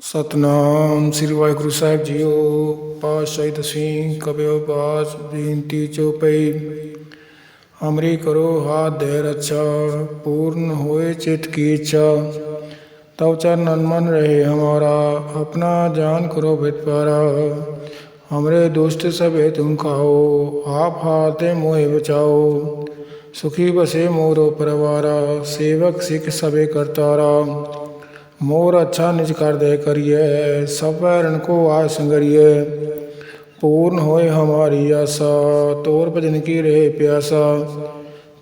ਸਤਨਾਮ ਸ੍ਰੀ ਵਾਹਿਗੁਰੂ ਸਾਹਿਬ ਜੀਓ ਪਾਤਸ਼ਾਹੀ ਦਸਵੀਂ ਕਬਿਓ ਪਾਸ ਬੇਨਤੀ ਚੋਪਈ ਹਮਰੀ ਕਰੋ ਹਾਥ ਦੇ ਰੱਛਾ पूर्ण होए चित की इच्छा तब चरण मन रहे हमारा अपना जान करो भित पारा हमरे दुष्ट सबे तुम खाओ आप हाथ दे मोहे बचाओ सुखी बसे मोरो परवारा सेवक सिख सबे करतारा मोर अच्छा निज कर दे करिए, सब रण को आय संगरिए। पूर्ण होए हमारी आशा तोर भजन की रहे प्यासा।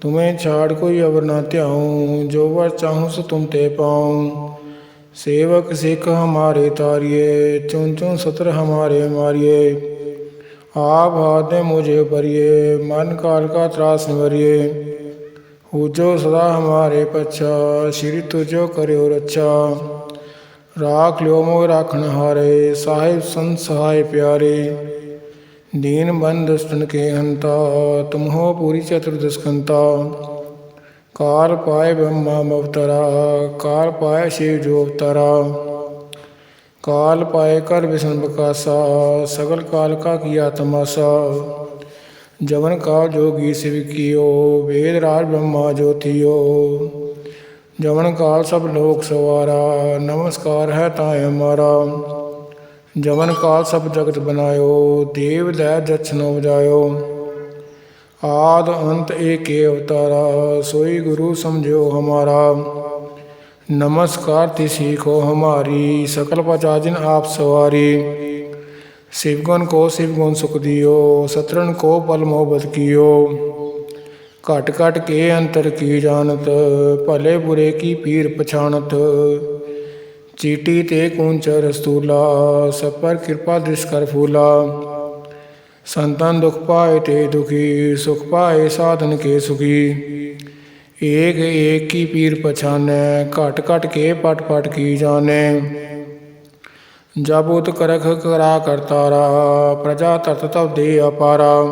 तुम्हें छाड़ कोई अवर ना त्याऊं, जो वर चाहूँ सो तुम ते पाऊँ। सेवक सिख हमारे तारिए, चुन चुन सत्र हमारे मारिए। आप हाथ मुझे भरिए, मन काल का त्रास निवरिए हो जो सदा हमारे पच्छा श्री तुझो करो रक्षा। राख लियो मोह राखन हारे, साहिब संत सहाय प्यारे। दीन बंद दुष्टन के हंता तुम हो पूरी चतुर्दशकंता काल पाए ब्रह्मा अवतरा काल पाए शिव जो अवतरा। काल पाए कर विष्णु बकासा, सगल काल का किया तमाशा। जवन का जोगी शिव कियो, वेद राज ब्रह्मा ज्योतियो जवन काल सब लोक सवारा, नमस्कार है ताय हमारा। जवन काल सब जगत बनायो, देव दै दक्षिणो बजायो आद अंत एक अवतारा, सोई गुरु समझो हमारा। नमस्कार तिसी को हमारी, सकल पचाजिन आप सवारी। शिवगुण को शिवगुण सुख दियो, सतरण को पल मोहब्बत कियो। घट घट के अंतर की जानत, भले बुरे की पीर पछाणत। चीटी ते कूंचर स्थूला सब पर कृपा दृष्ट कर फूला। संतन दुख पाए ते दुखी, सुख पाए साधन के सुखी। एक एक की पीर पछाने, घट घट के पट पट की जाने। ਜਬ ਉਤ ਕਰਖ ਕਰਾ ਕਰਤਾ ਕਰਤਾਰਾ ਪ੍ਰਜਾ ਤਰਤ ਤਵ ਦੇ ਅਪਾਰਾ।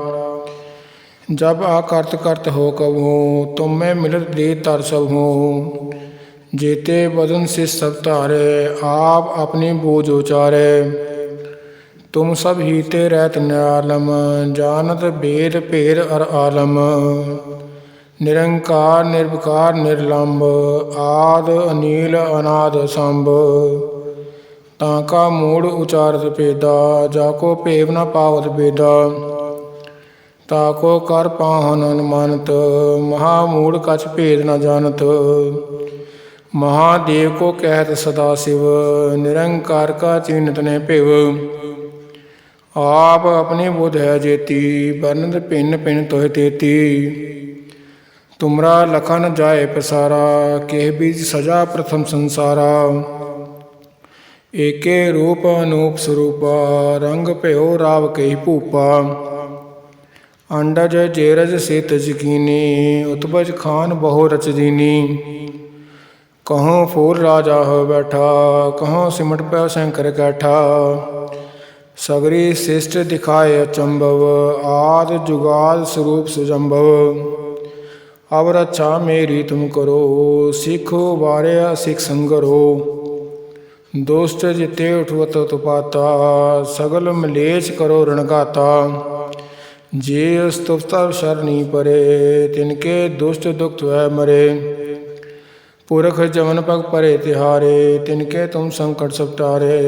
ਜਬ ਆ ਕਰਤ ਕਰਤ ਹੋ ਕਬੂ ਤੁਮ ਮੈਂ ਮਿਲਤ ਦੇ ਤਰ ਸਭ। ਹੂੰ ਜੇਤੇ ਬਦਨ ਸੇ ਸਭ ਧਾਰੇ, ਆਪ ਆਪਣੇ ਬੋਝ ਉਚਾਰੇ। ਤੁਮ ਸਭ ਹੀਤੇ ਰਹਿਤ ਨਿਆਲਮ ਜਾਨਤ ਬੇਦ ਭੇਰ ਅਰ ਆਲਮ। ਨਿਰੰਕਾਰ ਨਿਰਭਕਾਰ ਨਿਰਲੰਭ ਆਦ ਅਨੀਲ ਅਨਾਦ ਸੰਭ। ਤਾਂ ਕਾ ਮੂੜ ਉਚਾਰਤ ਭੇਦਾ, ਜਾ ਕੋ ਭੇਵ ਨਾ ਪਾਵਤ ਭੇਦਾ। ਤਾ ਕੋ ਕਰ ਪਾਹਨ ਅਨਮਨਤ, ਮਹਾ ਮੂੜ ਕਛ ਭੇਦ ਨਾ ਜਾਣਤ। ਮਹਾਦੇਵ ਕੋ ਕਹਿਤ ਸਦਾ ਸਿਵ, ਨਿਰੰਕਾਰ ਕਾ ਚਿੰਤ ਨੇ ਭਿਵ। ਆਪ ਆਪਣੇ ਬੁੱਧ ਹੈ ਜੇਤੀ ਬਰਨਦ ਪਿੰਨ ਪਿੰਨ ਤੋਹਿ ਤੇਤੀ। ਤੁਮਰਾ ਲਖਨ ਜਾਏ ਪਸਾਰਾ, ਕਹਿ ਬੀਜ ਸਜਾ ਪ੍ਰਥਮ ਸੰਸਾਰਾ। ਏਕੇ ਰੂਪ ਅਨੂਪ ਸਰੂਪ, ਰੰਗ ਭਇਓ ਰਾਵ ਕਈ ਭੂਪਾ। ਅੰਡਜ ਜੇਰਜ ਸਿਤ ਜਕੀਨੀ ਉਤਪਜ ਖਾਨ ਬਹੁ ਰਚਦੀਨੀ। ਕਹੋ ਫੂਲ ਰਾਜਾ ਹੋ ਬੈਠਾ, ਕਹੋ ਸਿਮਟ ਪੈ ਸ਼ੰਕਰ ਕੈਠਾ। ਸਗਰੀ ਸਿਸ਼ਟ ਦਿਖਾਏ ਅਚੰਭਵ, ਆਦ ਜੁਗਾਦ ਸਰੂਪ ਸੁਜੰਭਵ। ਅਵਰ ਅੱਛਾ ਮੇਰੀ ਤੁਮ ਕਰੋ, ਸਿੱਖੋ ਵਾਰਿਆ ਸਿੱਖ ਸੰਗਰੋ। दोस्त जिते उठवत तुपाता, सगल मलेच करो रणगाता जे स्तुप्ता शरणी परे, तिनके दुष्ट दुख है मरे। पुरख जमन पग परे तिहारे, तिनके तुम संकट सब टारे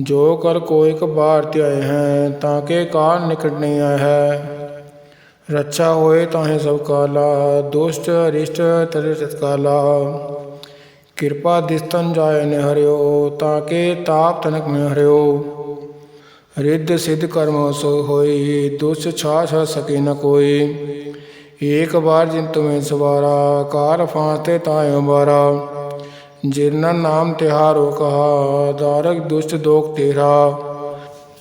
जो कर कोई कबार त्याय हैं, ताके काल निकट नहीं आए है। रक्षा होए ताहे सब काला, दुष्ट अरिष्ट तरे तत्काला ਕਿਰਪਾ ਦਿਸਤਨ ਜਾਇ ਨ ਹਰਿਓ, ਤਾਂ ਕਿ ਤਾਪ ਤਨਕ ਮੈਂ ਹਰਿਓ। ਰਿੱਧ ਸਿੱਧ ਕਰਮ ਸੋ ਹੋਈ, ਦੁਸ ਛਾ ਛ ਸਕੇ ਨ ਕੋਈ। ਏਕ ਬਾਰ ਜਿਨ ਤੁਮੇ ਸਵਾਰਾ, ਕਾਰ ਫਾਂਤੇ ਤਾਇ ਬਾਰਾ ਜਿਨਾਂ ਨਾਮ ਤਿਹਾਰੋ ਕਹਾ, ਦਾਰਕ ਦੁਸ਼ਟ ਦੋਖ ਤੇਰਾ।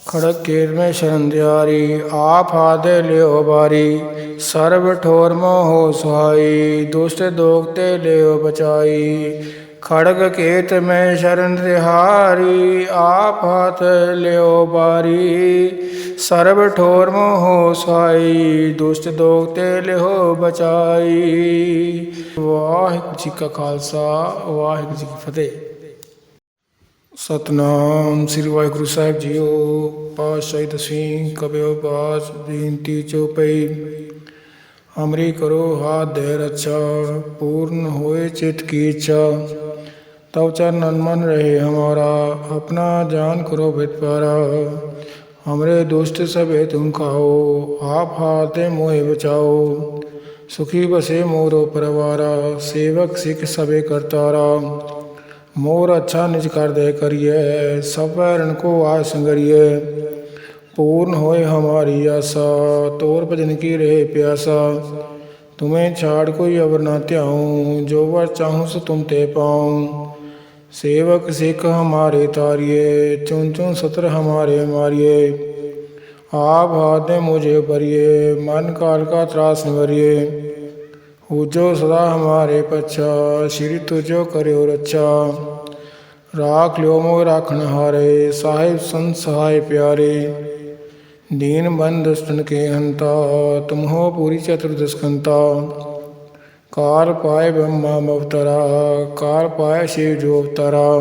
ਖੜਕ ਕੇਰ ਮੈਂ ਸ਼ਰਨ ਦਿਆਰੀ, ਆਪ ਆਦੇ ਲਿਓ ਬਾਰੀ। ਸਰਬ ਠੋਰ ਮੋਹ ਸਹਾਈ, ਦੁਸ਼ਟ ਦੋਖ ਤੇ ਲਿਓ ਬਚਾਈ। ਖੜਗ ਕੇਤ ਮੈਂ ਸ਼ਰਨ ਰਿਹਾਰੀ, ਆਪ ਹੱਥ ਲਿਓ ਬਾਰੀ। ਸਰਬ ਠੋਰ ਮੋਹ ਸਾਈ, ਦੁਸ਼ਟ ਦੋਖ ਤੇ ਲਿਓ ਬਚਾਈ। ਵਾਹਿਗੁਰੂ ਜੀ ਕਾ ਖਾਲਸਾ, ਵਾਹਿਗੁਰੂ ਜੀ ਕੀ ਫਤਿਹ। ਸਤਨਾਮ ਸ੍ਰੀ ਵਾਹਿਗੁਰੂ ਸਾਹਿਬ ਜੀਓ, ਪਾਤਸ਼ਾਹੀ ਦਸਵੀਂ ਕਬਿਓ ਬਾਸ ਬੇਨਤੀ ਚੋਪਈ ਹਮਰੀ ਕਰੋ ਹਾ ਦੇ ਰੱਛਾ, ਪੂਰਨ ਹੋਏ ਚਿਤ ਕੀ ਇੱਛਾ। तब चरणन मन रहे हमारा, अपना जान करो भित पारा हमरे दुष्ट सबे तुम खाओ, आप हाथे मोहे बचाओ। सुखी बसे मोरो परवारा, सेवक सिख सबे करतारा। मोर अच्छा निज कर दे करिए, सब रण को आय संगरिए। पूर्ण होए हमारी आशा, तोर भजन की रहे प्यासा। तुम्हें छाड़ कोई अवर ना त्याऊं, जो वर चाहूँ सो तुम ते पाऊँ। सेवक सिख हमारे तारिये चुन चुन सत्र हमारे मारिये आप हाथ में मुझे भरिए, मन काल का त्रास निवरिए पूजो सदा हमारे पच्छा, श्री तुझो करो रक्षा राख लियो मोह राखन हारे साहिब संत सहाय प्यारे। दीन बंद दुष्टन के हंता, तुम हो पूरी चतुर्दशकंता काल पाए ब्रह्मा अवतरा काल पाए शिव जो अवतरा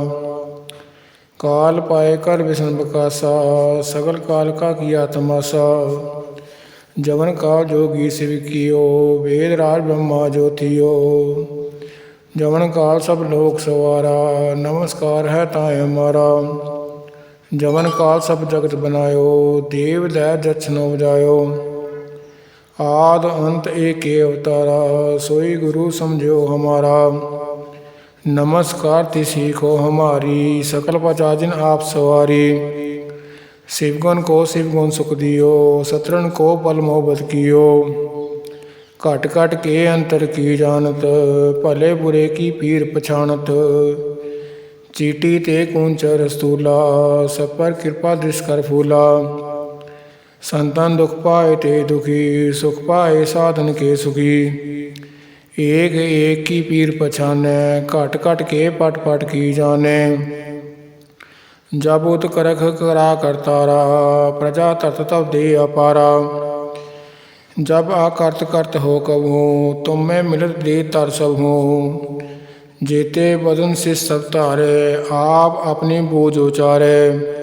काल पाए कर विष्णु बकासा, सगल काल का किया तमाशा, जवन का जोगी शिव कियो वेद राज ब्रह्मा ज्योतियो, जवन काल सब लोक सवारा, नमस्कार है ताय हमारा, जवन काल सब जगत बनायो, देव दै जछनो बजायो आद अंत एक अवतारा, सोई गुरु समझो हमारा। नमस्कार ति सीखो हमारी, सकल पचाजिन आप सवारी। शिवगुण को शिवगुण सुख दियो सतरन को पल मोहब्बत कियो। घट घट के अंतर की जानत, भले बुरे की पीर पछाणत। चीटी ते कूंच रस्तूला सब पर कृपा दृष्ट कर फूला। संतन दुख पाए ते दुखी, सुख पाए साधन के सुखी। एक एक की पीर पछाने, घट घट के पट पट की जाने। जब उत करख करा करतारा प्रजा तत तब दे अपारा। जब आकर्त करत हो कबू तुम मैं मिलत दे तर सब हूँ जेते बदन से सब तारे, आप अपनी बोझ उचारे।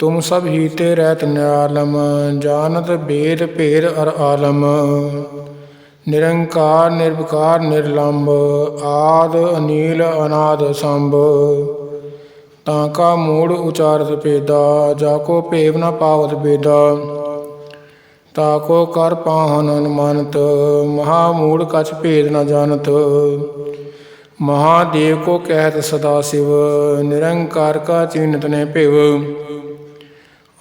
ਤੁਮ ਸਭ ਹੀ ਤੇ ਰਹਿਤ ਨਿਆਲਮ, ਜਾਣਤ ਬੇਦ ਭੇਦ ਅਰ ਆਲਮ। ਨਿਰੰਕਾਰ, ਨਿਰਵਕਾਰ, ਨਿਰਲੰਭ, ਆਦ, ਅਨੀਲ, ਅਨਾਦ, ਸੰਭ। ਤਾਂ ਕਾ ਮੂੜ ਉਚਾਰਤ ਪੇਦਾ ਜਾ ਕੋ ਭੇਵ ਨਾ ਪਾਵਤ ਬੇਦਾ। ਤਾ ਕੋ ਕਰ ਪਾਹਨ ਅਨਮਨਤ, ਮਹਾ ਮੂੜ ਕਛ ਭੇਦ ਨਾ ਜਾਣਤ। ਮਹਾਦੇਵ ਕੋ ਕਹਿਤ ਸਦਾ ਸਿਵ, ਨਿਰੰਕਾਰ ਕਾ ਚਿੰਤ ਨੇ ਭਿਵ।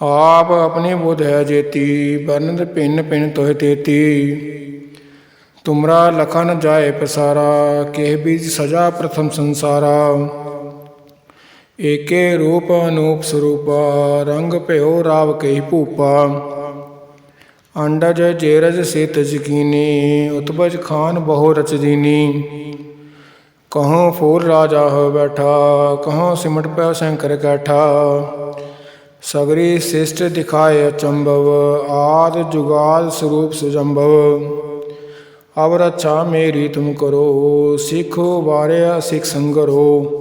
ਆਪ ਆਪਣੀ ਬੁਧ ਹੈ ਜੇਤੀ ਬਰਨਦ ਪਿੰਨ ਪਿੰਨ ਤੋਹਿ ਤੇਤੀ। ਤੁਮਰਾ ਲਖਨ ਜਾਏ ਪਸਾਰਾ, ਕਹਿ ਬੀਜ ਸਜਾ ਪ੍ਰਥਮ ਸੰਸਾਰਾ। ਏਕੇ ਰੂਪ ਅਨੂਪ ਸਰੂਪ, ਰੰਗ ਭਇਓ ਰਾਵ ਕਈ ਭੂਪਾ। ਅੰਡਜ ਜੇਰਜ ਸੇਤ ਜਕੀਨੀ ਉਤਬਜ ਖਾਨ ਬਹੁ ਰਚ ਦੀਨੀ ਕਹੋ ਫੂਲ ਰਾਜਾ ਹੋ ਬੈਠਾ, ਕਹੋ ਸਿਮਟ ਪੈ ਸ਼ੰਕਰ ਕੈਠਾ। सगरी शिष्ट दिखाए अचंभव आद जुगाल स्वरूप सुजंभव अब रक्षा मेरी तुम करो, सिखो बारे सिख संगरो।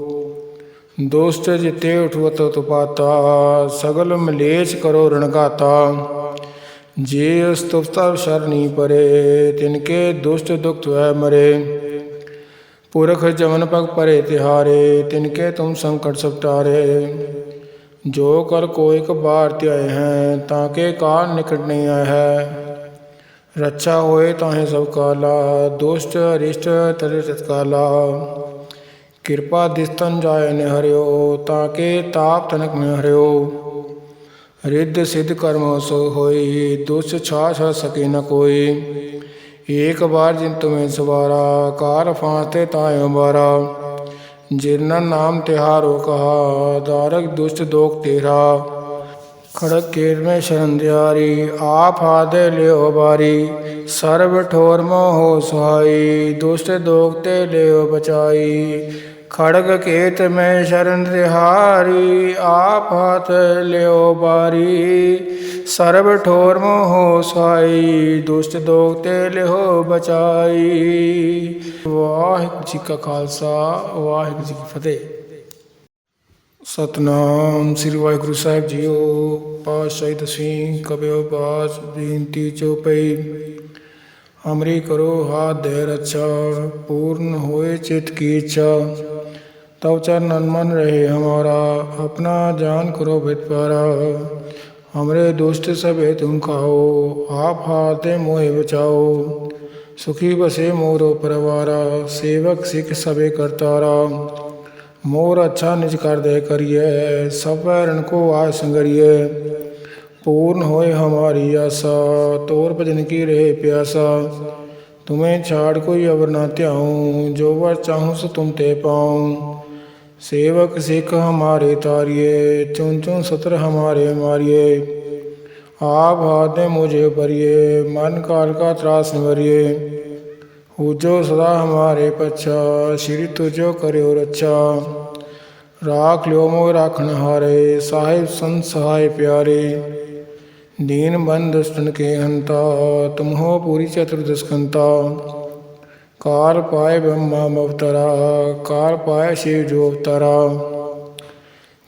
दुष्ट जिते उठवत तुपाता, सगल मलेच करो रणगाता जे स्तुपता शरणी परे, तिनके दुष्ट दुख वह मरे। पुरख जमन पग परे तिहारे, तिनके तुम संकट सपटारे। जो कर कोई कबार त्याय हैं, ताके कार निकट नहीं आया है। रक्षा होए ताहें सब काला, दुष्ट, अरिष्ट तर तत्काला कृपा दिस्तन जाय न हरियो ताके ताप तनक में हरियो रिद्ध सिद्ध कर्म सो हो दुष्ट छाछ सके न कोई। एक बार जिन तुम्हें सवारा, कार फांसते ताए बारा ਜਿਨ ਨਾਮ ਤਿਹਾਰੋ ਕਹਾ ਦਾਰਕ ਦੁਸ਼ਟ ਦੋਖ ਤੇਰਾ। ਖੜਕ ਕੇਰ ਮੈਂ ਸ਼ਰਨ ਦਿਆਰੀ ਆਪ ਹਾਦੇ ਲਿਓ ਬਾਰੀ। ਸਰਬ ਠੋਰ ਮੋਹ ਸੁਹਾਈ, ਦੁਸ਼ਟ ਦੋਖ ਤੇ ਲਿਓ ਬਚਾਈ। ਖੜਗ ਕੇਤ ਮੈਂ ਸ਼ਰਨ ਦਿਹਾਰੀ ਆਪ ਹੱਥ ਲਿਓ ਬਾਰੀ। ਸਰਬ ਠੋਰ ਮੋਹ ਸੁਹਾਈ ਦੁਸ਼ਟ ਦੋਖ ਤੇ ਲਿਓ ਬਚਾਈ। ਵਾਹਿਗੁਰੂ ਜੀ ਕਾ ਖਾਲਸਾ, ਵਾਹਿਗੁਰੂ ਜੀ ਕੀ ਫਤਿਹ। ਸਤਨਾਮ ਸ੍ਰੀ ਵਾਹਿਗੁਰੂ ਸਾਹਿਬ ਜੀਓ, ਪਾਤਸ਼ਾਹੀ ਦਸਵੀਂ ਕਬਿਓ ਬਾਸ ਬੇਨਤੀ ਚੋਪਈ ਹਮਰੀ ਕਰੋ ਹਾਥ ਦੇ ਰੱਛਾ पूर्ण होए चित की इच्छा तब चरणन मन रहे हमारा अपना जान करो भित पारा हमरे दुष्ट सबे तुम खाओ आप हाथे मोहे बचाओ सुखी बसे मोरो परवारा सेवक सिख सबे करतारा मोर अच्छा निज कर दे करिए सब पैरन को आय संगरिए पूर्ण होए हमारी आशा। तोर भजन की रहे प्यासा। तुम्हें छाड़ कोई अवर ना त्याऊं। जो वर चाहूँ सो तुम ते पाऊँ। सेवक सिख हमारे तारिए, चुन चुन सत्र हमारे मारिए। आप हाथ मुझे भरिए, मन काल का त्रास निवरिए पूजो सदा हमारे पच्छा, श्री तुझो करो रक्षा राख लो मो राखन हारे, साहिब संत सहाय प्यारे। दीन बंद दुष्टन के हंता तुम हो पूरी चतुर्दशकंता काल पाए ब्रह्मा अवतरा काल पाए शिव जो अवतरा।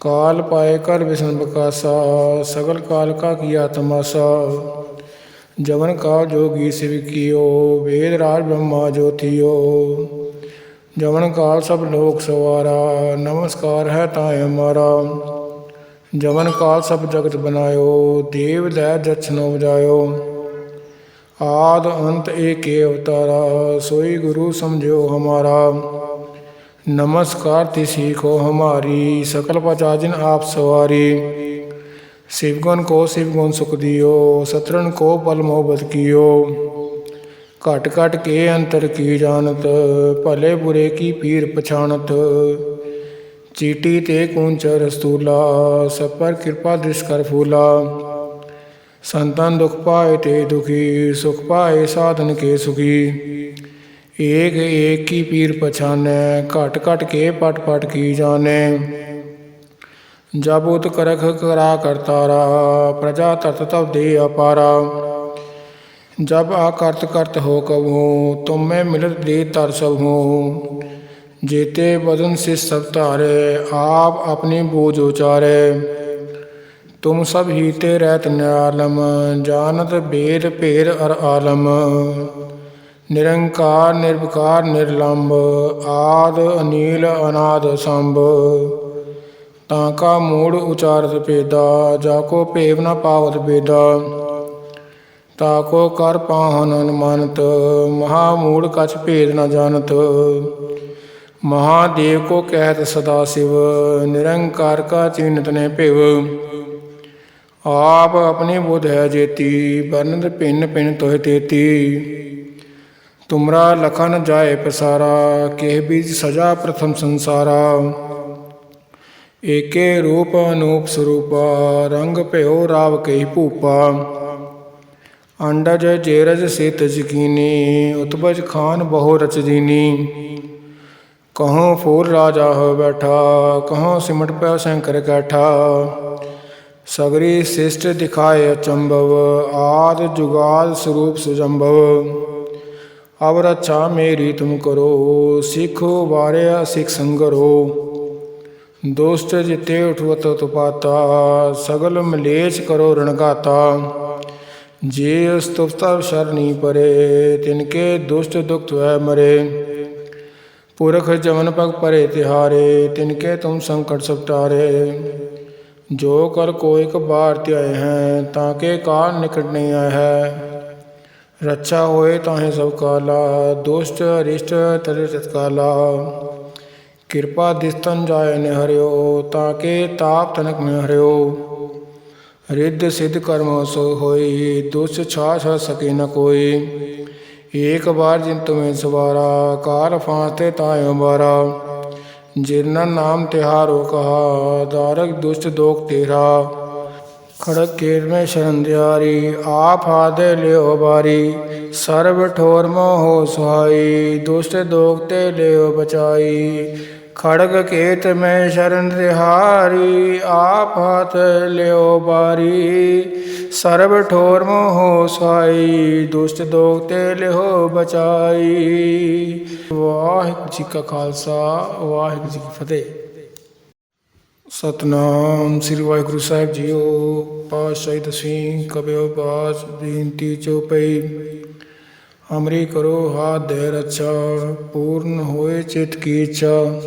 काल पाए कर विष्णु प्रकाशा, सगल काल का किया तमाशा। जवन काल जोगी शिव कियो, वेद राज ब्रह्मा ज्योतियो जवन काल सब लोक सवारा, नमस्कार है ताय हमारा। जवन काल सब जगत बनायो देव दै जछनो बजायो आद अंत एक अवतारा सोई गुरु समझो हमारा नमस्कार तिसी को हमारी सकल पचाजिन आप सवारी शिवगुण को शिवगुण सुख दियो सतरन को पल मोहब्बत कियो घट घट के अंतर की जानत भले बुरे की पीर पछाणत चीटी ते कुंचर स्थूला सब पर कृपा दृश कर फूला। संतन दुख पाए ते दुखी, सुख पाए साधन के सुखी। एक एक की पीर पछाने, घट घट के पट पट की जाने। जब उत करख करा करतारा प्रजा तत तब दे अपारा। जब आकर्त करत हो कबहू तुम में मिलत दे तर सब। हूँ जेते बदन से सब तारे आप अपनी बोझ उचारे तुम सब हीते रहत न्यालम जानत वेद भेद अर आलम निरंकार निर्विकार निर्लंब आद अनील अनाद संभ ताका मूड उचारत पेदा जाको पेव न पावत बेदा ताको कर पाहन अनुमानत महामूड कछ भेद न जानत ਮਹਾਦੇਵ ਕੋ ਕਹਿਤ ਸਦਾ ਸਿਵ, ਨਿਰੰਕਾਰ ਕਾ ਚਿੰਤ ਨੇ ਭਿਵ। ਆਪ ਆਪਣੇ ਬੁਧ ਹੈ ਜੇਤੀ ਬਰਨਦ ਪਿੰਨ ਪਿੰਨ ਤੋਹ ਤੇਤੀ। ਤੁਮਰਾ ਲਖਨ ਜਾਏ ਪਸਾਰਾ ਕਹਿ ਬੀਜ ਸਜਾ ਪ੍ਰਥਮ ਸੰਸਾਰਾ। ਏਕੇ ਰੂਪ ਅਨੂਪ ਸਰੂਪ, ਰੰਗ ਭਿਓ ਰਾਵ ਕਈ ਭੂਪਾ। ਅੰਡਜ ਜੇਰਜ ਸੇਤ ਜਕੀਨੀ ਉਤਬਜ ਖਾਨ ਬਹੁ ਰਚਦੀਨੀ कहाँ फूल राजा हो बैठा, कहाँ सिमट पै शंकर कैठा सगरी शिष्ट दिखाए अचंभव आद जुगाद स्वरूप सुजंभव। अब रक्षा मेरी तुम करो, सिख वारे सिख संगरो। दोस्त जिते उठवत तो तुपाता सगल मलेच करो रणगाता जे स्तुपता शरणी परे, तिनके दुष्ट दुख है मरे। पुरख जमन पग परे तिहारे, तिनके तुम संकट सब टारे जो कर कोई बार त्याय हैं, ताके काल निकट नहीं आए है। रक्षा होए ताहे सब काला, दुष्ट अरिष्ट तरे तत्काला कृपा दिस्तन जाय न हरियो ताके ताप तनक में हरियो रिद्ध सिद्ध कर्म सो होई, दुष्ट छ सके न कोई। ਏਕ ਬਾਰ ਜਿਨ ਤੁਮੈ ਸਵਾਰਾ, ਕਾਰ ਫਾਂਸਤੇ ਤਾਇ ਉਬਾਰਾ ਜਿਨਨ ਨਾਮ ਤਿਹਾਰੋ ਕਹਾ ਦਾਰਕ ਦੁਸ਼ਟ ਦੋਖ ਤੇਰਾ। ਖੜਕ ਕੇਰ ਮੈਂ ਸ਼ਰਨ ਦਿਆਰੀ, ਆਪ ਆਦੇ ਲਿਓ ਬਾਰੀ ਸਰਬ ਠੋਰ ਮੋਹ ਸੁਹਾਈ, ਦੁਸ਼ਟ ਦੋਖ ਤੇ ਲਿਓ ਬਚਾਈ। ਖੜਗ ਕੇਤ ਮੈਂ ਸ਼ਰਨ ਰਿਹਾਰੀ, ਆਪ ਹੱਥ ਲਿਓ ਬਾਰੀ। ਸਰਬ ਠੋਰ ਮੋਹ ਸਾਈ, ਦੁਸ਼ਟ ਦੋਖ ਤੇ ਲਿਓ ਬਚਾਈ। ਵਾਹਿਗੁਰੂ ਜੀ ਕਾ ਖਾਲਸਾ, ਵਾਹਿਗੁਰੂ ਜੀ ਕੀ ਫਤਿਹ। ਸਤਨਾਮ ਸ੍ਰੀ ਵਾਹਿਗੁਰੂ ਸਾਹਿਬ ਜੀਓ, ਪਾਤਸ਼ਾਹੀ ਤਸੀਂ ਕਬਿਓ ਬਾਜ ਬੇਨਤੀ ਚੋਪਈ ਅਮਰੀ ਕਰੋ ਹਾ ਦੇ ਰੱਛਾ, ਪੂਰਨ ਹੋਏ ਚਿਤ ਕੀ ਇੱਛਾ।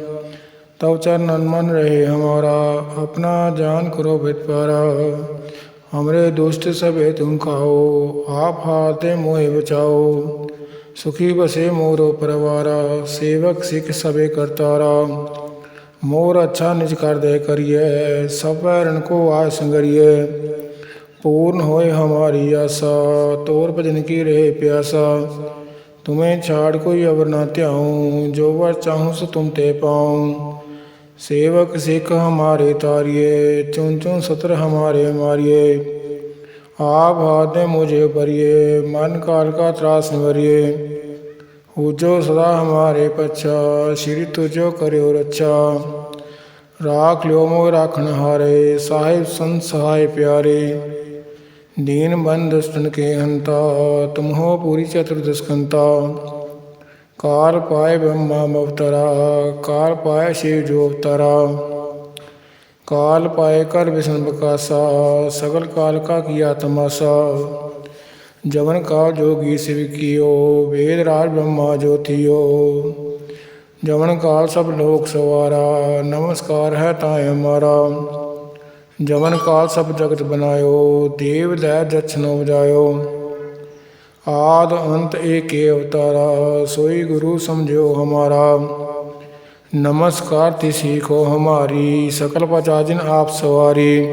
तब चरण मन रहे हमारा, अपना जान करो भित पारा। हमरे दुष्ट सबे तुम खाओ, आप हाथे मोहे बचाओ। सुखी बसे मोरो परवारा, सेवक सिख सबे करतारा। मोर अच्छा निज कर दे करिए, सब रण को आय संगरिए। पूर्ण होए हमारी आशा, तोर भजन की रहे प्यासा। तुम्हें छाड़ कोई अवर ना त्याऊं, जो वर चाहूँ सो तुम ते पाऊँ। सेवक सिख हमारे तारिये चुन चुन सत्र हमारे मारिये आप हाथ में मुझे भरिए, मन काल का त्रास निवरिए पूजो सदा हमारे पच्छा, श्री तुझो करो रक्षा राख लियो मोह राखन हारे, साहिब संत सहाय प्यारे। दीन बंद दुष्टन के हंता, तुम हो पूरी चतुर्दशकंता काल पाए ब्रह्मा अवतरा काल पाए शिव जो अवतरा काल पाए कर विष्णु बकासा सगल काल का किया तमाशा। जवन काल जोगी शिव कियो, वेद राज ब्रह्मा ज्योतियो। जवन काल सब लोक सवारा, नमस्कार है ताय हमारा। जवन काल सब जगत बनायो, देव दै दक्षिणो बजायो। आद अंत एक अवतारा, सोई गुरु समझो हमारा। नमस्कार ति सीखो हमारी, सकल पचाजिन आप सवारी।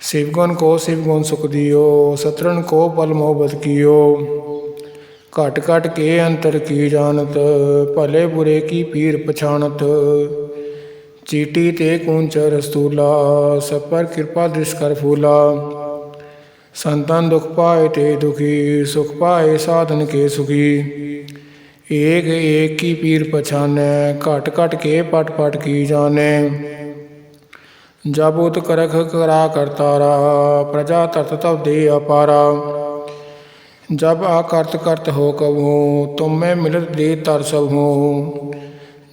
शिवगुण को शिवगुण सुख दियो सतरन को पल मोहब्बत कियो। घट घट के अंतर की जानत, भले बुरे की पीर पछाणत। चीटी ते कूंचर स्थूला, सब पर कृपा दृश कर फूला। संतन दुख पाए ते दुखी, सुख पाए साधन के सुखी। एक एक की पीर पछाने, घट घट के पट पट की जाने। जब उत करख करा करतारा प्रजा तत तब दे अपारा। जब आकर्त करत हो कबहू तुम मैं मिलत दे तर सब हो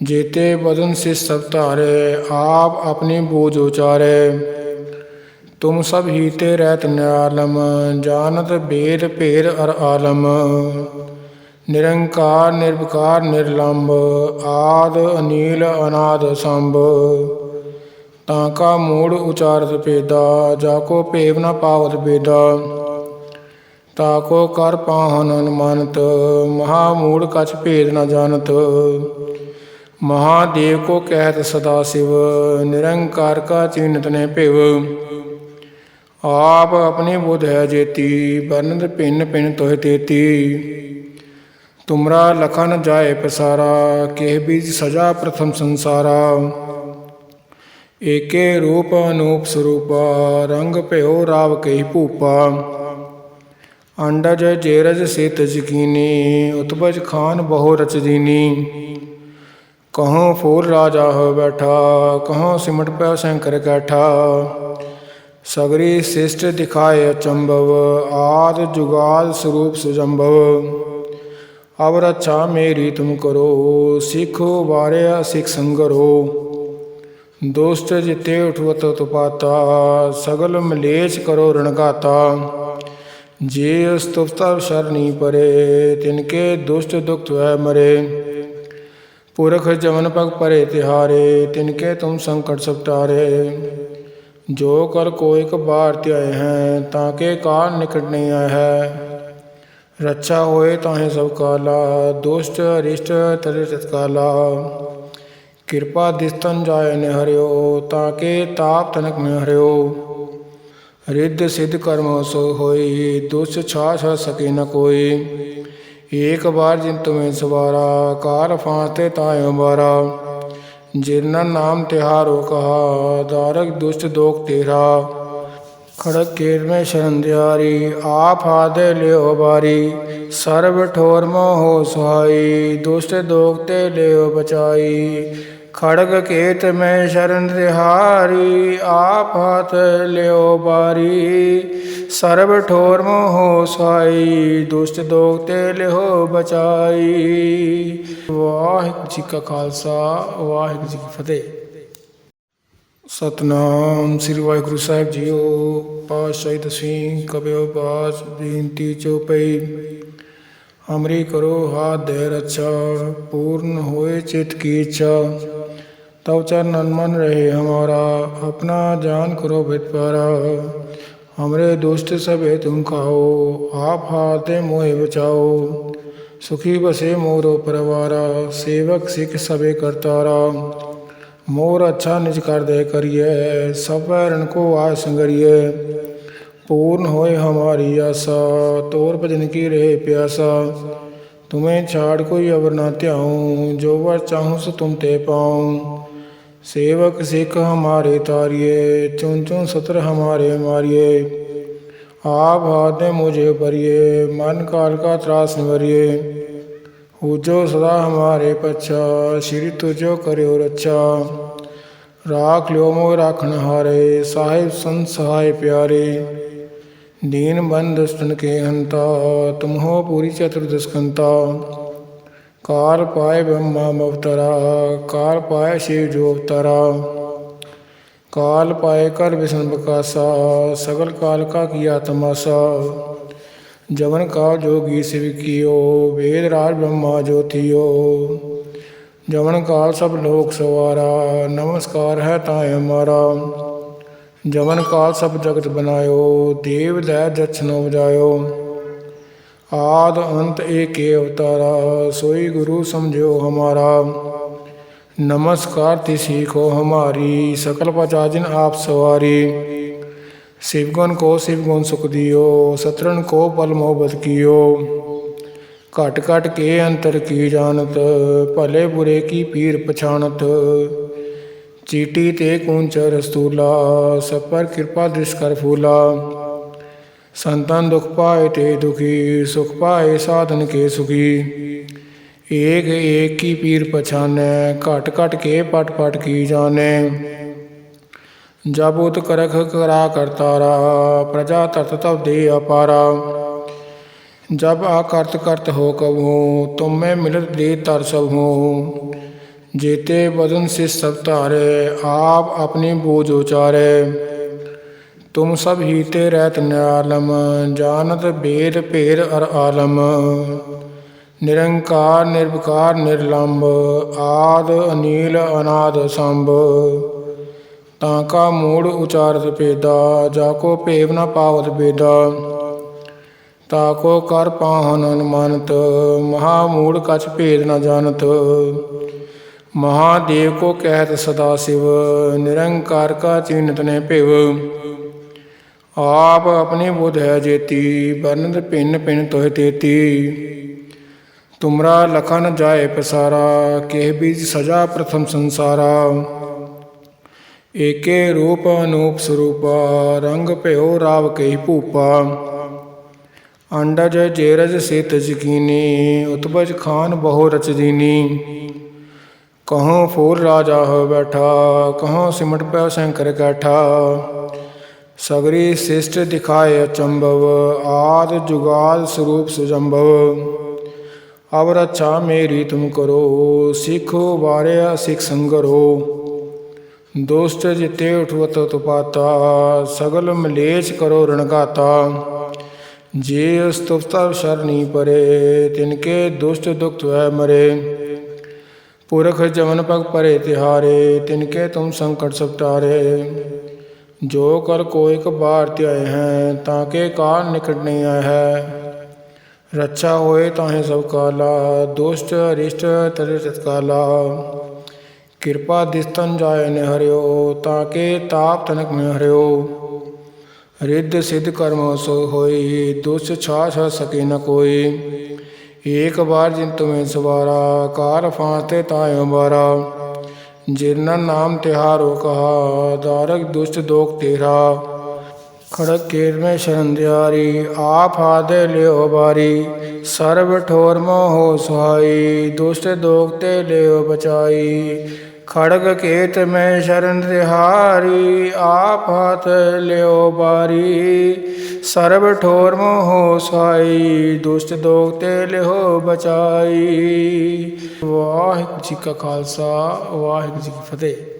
जेते बदन से सब तारे, आप अपनी बोझ उचारे। ਤੁਮ ਸਭ ਹੀ ਤੇ ਰਹਿਤ ਨਿਆਲਮ ਜਾਨਤ ਬੇਦ ਭੇਰ ਅਰ ਆਲਮ। ਨਿਰੰਕਾਰ ਨਿਰਭਕਾਰ ਨਿਰਲੰਭ ਆਦ, ਅਨੀਲ, ਅਨਾਦ, ਸੰਭ। ਤਾਂ ਕਾ ਮੂੜ ਉਚਾਰਤ ਪੇਦਾ ਜਾ ਕੋ ਭੇਵ ਨਾ ਪਾਵਤ ਬੇਦਾ। ਤਾ ਕੋ ਕਰ ਪਾਹਨ ਅਨਮਨਤ, ਮਹਾ ਮੂੜ ਕਛ ਭੇਦ ਨਾ ਜਾਣਤ। ਮਹਾਦੇਵ ਕੋ ਕਹਿਤ ਸਦਾ ਸਿਵ, ਨਿਰੰਕਾਰ ਕਾ ਚਿੰਤ ਨੇ ਭਿਵ। ਆਪ ਆਪਣੀ ਬੁਧ ਹੈ ਜੇਤੀ ਬਨੰਦ ਪਿੰਨ ਪਿੰਨ ਤੋਹਿ ਤੇਤੀ। ਤੁਮਰਾ ਲਖਨ ਜਾਏ ਪਸਾਰਾ, ਕਹਿ ਬੀਜ ਸਜਾ ਪ੍ਰਥਮ ਸੰਸਾਰਾ। ਏਕੇ ਰੂਪ ਅਨੂਪ ਸਰੂਪ, ਰੰਗ ਭਇਓ ਰਾਵ ਕਈ ਭੂਪਾ। ਅੰਡਜ ਜੇਰਜ ਸੇਤ ਜਕੀਨੀ ਉਤਬਜ ਖਾਨ ਬਹੁ ਰਚ ਦੀਨੀ ਕਹੋ ਫੂਲ ਰਾਜਾ ਹੋ ਬੈਠਾ, ਕਹੋ ਸਿਮਟ ਪੈ ਸ਼ੰਕਰ ਕੈਠਾ। सगरी शिष्ट दिखाए अचंभव आद जुगाल स्वरूप सुजंभव अब रक्षा मेरी तुम करो, सिखो बारे सिख संगरो दोस्त जिते उठवत तुपाता, सगल मलेच करो रणगाता जे स्तुप्ता शरणी परे, तिनके दुष्ट दुख है मरे। पुरख जमन पग परे तिहारे, तिनके तुम संकट सब जो कर कोई कबार त्याए हैं, ताके काल निकट नहीं आए है। रक्षा होए ताहे सब काला, दुष्ट, अरिष्ट तरे तत्काला कृपा दिस्तन जाय ने हरियो, ताके ताप तनक में हरियो। रिद्ध सिद्ध कर्म सो होई, दुष्ट छाछ सके न कोई। एक बार जिन तुम्हें सवारा, कार फांते तायो बारा जिरना नाम तिहारो कहा दारक दुष्ट दोख तेरा खड़क केर में शरण दियारी आप हादे लियो बारी सर्व ठोर मोहो सुहाई दुष्ट दोखते लियो बचाई ਖੜਗ ਕੇਤ ਮੈਂ ਸ਼ਰਨ ਰਿਹਾਰੀ ਆਪ ਹੱਥ ਲਿਓ ਬਾਰੀ। ਸਰਬ ਠੋਰ ਮੋਹ ਸਾਈ, ਦੁਸ਼ਟ ਦੋਖ ਤੇ ਲਿਓ ਬਚਾਈ। ਵਾਹਿਗੁਰੂ ਜੀ ਕਾ ਖਾਲਸਾ, ਵਾਹਿਗੁਰੂ ਜੀ ਕੀ ਫਤਿਹ। ਸਤਨਾਮ ਸ੍ਰੀ ਵਾਹਿਗੁਰੂ ਸਾਹਿਬ ਜੀਓ, ਪਾਤਸ਼ਾਹੀ ਤਸੀਂ ਕਬਿਓ ਬਾਸ ਬੇਨਤੀ ਚੋਪਈ ਹਮਰੀ ਕਰੋ ਹਾ ਦੇ ਰੱਛਾ, ਪੂਰਨ ਹੋਏ ਚਿਤ ਕੀ ਇੱਛਾ। तब चरणन मन रहे हमारा, अपना जान करो भित पारा हमरे दुष्ट सबे तुम खाओ, आप हाथे मोहे बचाओ। सुखी बसे मोरो परवारा, सेवक सिख सबे करतारा। मोर अच्छा निज कर दे करिए, सब रण को आय संगरिए। पूर्ण होए हमारी आशा, तोर भजन की रहे प्यासा। तुम्हें छाड़ कोई अवर ना त्याऊं, जो वर चाहूँ सो तुम ते पाऊँ। सेवक सिख हमारे तारिये चुन चुन सत्र हमारे मारिये आप हाथ में मुझे भरिए, मन काल का त्रास निवरिए जो सदा हमारे पच्छा, श्री तुझो करो रक्षा राख लियो मोह राखण हारे साहिब संत सहाय प्यारे। दीन बंद दुष्टन के हंता, तुम हो पूरी चतुर्दशकंता काल पाए ब्रह्मा अवतरा काल पाए शिव जो अवतरा काल पाए कर विष्णु बकासा, सगल काल का किया तमाशा, जवन काल जोगी शिव कियो वेद राज ब्रह्मा ज्योतियो, जवन काल सब लोक सवारा, नमस्कार है ताय हमारा, जवन काल सब जगत बनायो, देव दै दक्षिण बजायो आद अंत एक अवतारा, सोई गुरु समझो हमारा। नमस्कार ति सीखो हमारी, सकल पचाजिन आप सवारी। शिवगुण को शिवगुण सुख दियो, सतरण को पल मोहब्बत कियो। घट घट के अंतर की जानत, भले बुरे की पीर पछाणत। चीटी ते कूंच रस्तूला सब पर कृपा दृष्ट कर फूला। संतन दुख पाए ते दुखी, सुख पाए साधन के सुखी। एक एक की पीर पछाने, घट घट के पट पट की जाने। जब उत करख करा करतारा प्रजा तत तब दे अपारा। जब आकर्त करत हो कबू तुम मैं मिलत दे तर सब हूँ जेते बदन से सब तारे, आप अपनी बोझ उचारे। ਤੁਮ ਸਭ ਹੀ ਤੇ ਰਹਿਤ ਨਿਆਲਮ ਜਾਨਤ ਬੇਦ ਭੇਦ ਅਰ ਆਲਮ। ਨਿਰੰਕਾਰ, ਨਿਰਵਕਾਰ ਨਿਰਲੰਭ ਆਦ, ਅਨੀਲ, ਅਨਾਦ, ਸੰਭ। ਤਾਂ ਕਾ ਮੂੜ ਉਚਾਰਤ ਪੇਦਾ ਜਾ ਕੋ ਭੇਵ ਨਾ ਪਾਵਤ ਬੇਦਾ। ਤਾ ਕੋ ਕਰ ਪਾਹਨ ਅਨਮਨਤ, ਮਹਾ ਮੂੜ ਕਛ ਭੇਦ ਨਾ ਜਾਣਤ। ਮਹਾਦੇਵ ਕੋ ਕਹਿਤ ਸਦਾ ਸਿਵ, ਨਿਰੰਕਾਰ ਕਾ ਚਿੰਤ ਨੇ ਭਿਵ। ਆਪ ਆਪਣੀ ਬੁੱਧ ਹੈ ਜੇਤੀ ਬਰਨਦ ਪਿੰਨ ਪਿੰਨ ਤੋਹਿ ਤੇਤੀ। ਤੁਮਰਾ ਲਖਨ ਜਾਏ ਪਸਾਰਾ, ਕਹਿ ਬੀਜ ਸਜਾ ਪ੍ਰਥਮ ਸੰਸਾਰਾ। ਏਕੇ ਰੂਪ ਅਨੂਪ ਸਰੂਪ, ਰੰਗ ਭਇਓ ਰਾਵ ਕਈ ਭੂਪਾ। ਅੰਡਜ ਜੇਰਜ ਸੇਤ ਜਕੀਨੀ, ਉਤਪਜ ਖਾਨ ਬਹੁ ਰਚ ਦੀਨੀ ਕਹੋ ਫੂਲ ਰਾਜਾ ਹੋ ਬੈਠਾ, ਕਹੋ ਸਿਮਟ ਪੈ ਸ਼ੰਕਰ ਕਾਠਾ। सगरी शिष्ट दिखाए अचंभव आद जुगाल स्वरूप सुजंभव अब रक्षा मेरी तुम करो, सिख बारे सिख संगरो। दुष्ट जिते उठवत तुपाता, सगल मलेच करो रणगाता जे स्तुपता शरणी परे, तिनके दुष्ट दुख वह मरे। पुरख जमन पग परे तिहारे, तिनके तुम संकट सब जो कर कोई कबार त्याय हैं, ताके कार निकट नहीं आया है। रक्षा होए ताहे सब काला, दुष्ट, अरिष्ट तर तत्काला कृपा दिस्तन जाय न हरियो ताके ताप तनक में हरियो रिद्ध सिद्ध कर्म सो होई, दुष्ट छाछ सके न कोई। एक बार जिन तुम्हें सवारा, कार फांसते ताय बारा ਤਾਇ ਬਾਰਾ ਜਿਨ ਨਾਮ ਤਿਹਾਰੋ ਕਹਾ ਦਾਰਕ ਦੁਸ਼ਟ ਦੋਖ ਤੇਰਾ ਖੜਕ ਕੇਰ ਮੈਂ ਸ਼ਰਨ ਦਿਆਰੀ ਆਪ ਹਾਦੇ ਲਿਓ ਬਾਰੀ ਸਰਬ ਠੋਰ ਮੋਹ ਸੁਹਾਈ ਦੁਸ਼ਟ ਦੋਖ ਤੇ ਲਿਓ ਬਚਾਈ ਖੜਗ ਕੇਤ ਮੈਂ ਸ਼ਰਨ ਦਿਹਾਰੀ ਆਪ ਹੱਥ ਲਿਓ ਬਾਰੀ। ਸਰਬ ਠੋਰ ਮੋਹ ਸਾਈ, ਦੁਸ਼ਟ ਦੋਖ ਤੇ ਲਿਓ ਬਚਾਈ। ਵਾਹਿਗੁਰੂ ਜੀ ਕਾ ਖਾਲਸਾ, ਵਾਹਿਗੁਰੂ ਜੀ ਕੀ ਫਤਿਹ।